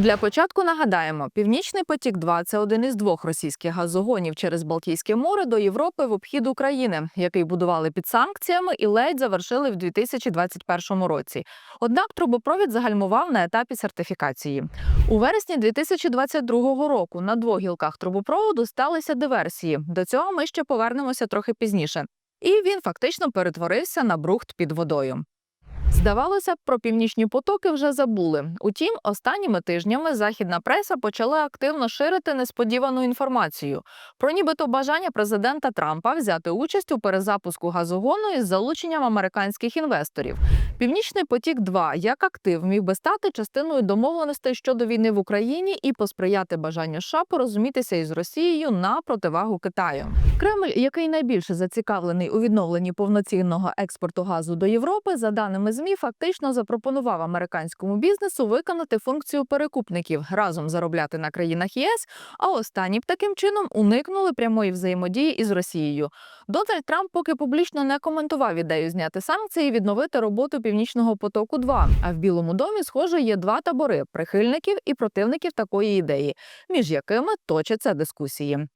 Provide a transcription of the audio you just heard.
Для початку нагадаємо, Північний потік 2 це один із двох російських газогонів через Балтійське море до Європи в обхід України, який будували під санкціями і ледь завершили в 2021 році. Однак трубопровід загальмував на етапі сертифікації. У вересні 2022 року на двох гілках трубопроводу сталися диверсії. До цього ми ще повернемося трохи пізніше. І він фактично перетворився на брухт під водою. Здавалося б, про північні потоки вже забули. Утім, останніми тижнями західна преса почала активно ширити несподівану інформацію про нібито бажання президента Трампа взяти участь у перезапуску газогону із залученням американських інвесторів. Північний потік 2 як актив міг би стати частиною домовленостей щодо війни в Україні і посприяти бажанню США порозумітися із Росією на противагу Китаю. Кремль, який найбільше зацікавлений у відновленні повноцінного експорту газу до Європи, за даними ЗМІ, фактично запропонував американському бізнесу виконати функцію перекупників разом заробляти на країнах ЄС. А останні б таким чином уникнули прямої взаємодії із Росією. Дональд Трамп поки публічно не коментував ідею зняти санкції і відновити роботу північного потоку. 2 а в Білому домі, схоже, є два табори прихильників і противників такої ідеї, між якими точаться дискусії.